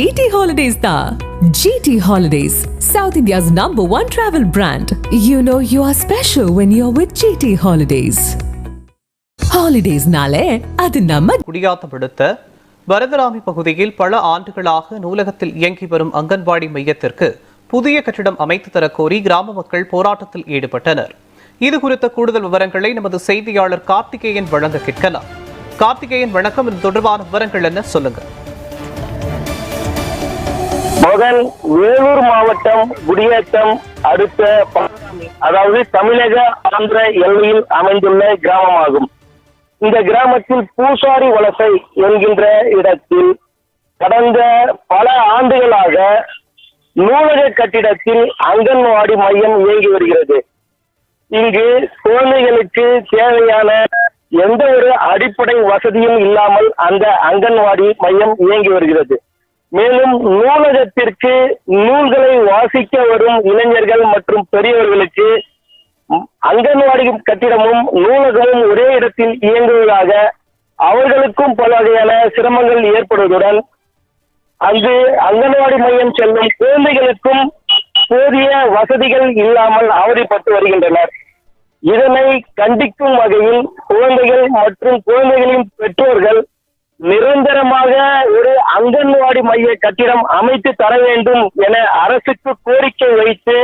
GT Holidays தான் GT Holidays, South India's number one travel brand. You know you are special when you're with GT Holidays. Holidaysனாலே அது நம்ம குடியாத்தம் விடுத்த வரதராமி பகுதியில் பல ஆண்டுகளாக நூலகத்தில் இயங்கி வரும் அங்கன்வாடி மையத்திற்கு புதிய கட்டிடம் அமைத்து தரக் கோரி கிராம மக்கள் போராட்டத்தில் ஈடுபட்டனர். இது குறித்த கூடுதல் விவரங்களை நமது செய்தியாளர் கார்த்திகேயன் வழங்க கேட்கலாம். கார்த்திகேயன் வணக்கம். இது தொடர்பான விவரங்கள் என்ன சொல்லுங்க. மகன் வேலூர் மாவட்டம் குடியேற்றம் அடுத்த அதாவது தமிழக ஆந்திர எல்லையில் அமைந்துள்ள கிராமமாகும். இந்த கிராமத்தில் பூசாரி வலசை என்கின்ற இடத்தில் கடந்த பல ஆண்டுகளாக நூலக கட்டிடத்தில் அங்கன்வாடி மையம் இயங்கி வருகிறது. இங்கு குழந்தைகளுக்கு தேவையான எந்த ஒரு அடிப்படை வசதியும் இல்லாமல் அந்த அங்கன்வாடி மையம் இயங்கி வருகிறது. மேலும் நூலகத்திற்கு நூல்களை வாசிக்க வரும் இளைஞர்கள் மற்றும் பெரியவர்களுக்கு அங்கன்வாடி கட்டிடமும் நூலகமும் ஒரே இடத்தில் இயங்குவதாக அவர்களுக்கும் பல வகையான சிரமங்கள் ஏற்படுவதுடன் அங்கு அங்கன்வாடி மையம் செல்லும் குழந்தைகளுக்கும் போதிய வசதிகள் இல்லாமல் அவதிப்பட்டு வருகின்றனர். இதனை கண்டிக்கும் வகையில் குழந்தைகள் மற்றும் குழந்தைகளின் பெற்றோர்கள் அங்கன்வாடி மைய கட்டிடம் அமைத்து தர வேண்டும் என அரசுக்கு கோரிக்கை வைத்து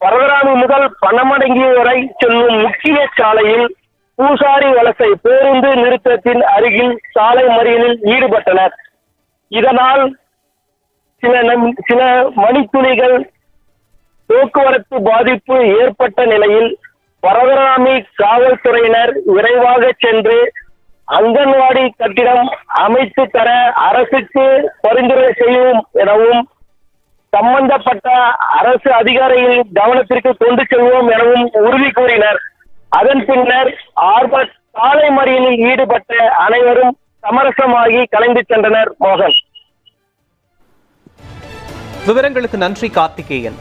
பரவராமி முதல் பணமடங்கி வரை செல்லும் முக்கிய சாலையில் பூசாரி வலசை பேருந்து நிறுத்தத்தின் அருகில் சாலை மறியலில் ஈடுபட்டனர். இதனால் சில சில மணித்துளிகள் போக்குவரத்து பாதிப்பு ஏற்பட்ட நிலையில் பரவராமி காவல்துறையினர் விரைவாக சென்று அங்கன்வாடி கட்டிடம் அமைத்து தர அரசுக்கு பரிந்துரை செய்யும் எனவும் சம்பந்தப்பட்ட அரசு அதிகாரிகளின் கவனத்திற்கு கொண்டு செல்வோம் எனவும் உறுதி கூறினர். அதன் பின்னர் ஆர்வ சாலை மறியலில் ஈடுபட்ட அனைவரும் சமரசமாகி கலைந்து சென்றனர் மோகன். விவரங்களுக்கு நன்றி கார்த்திகேயன்.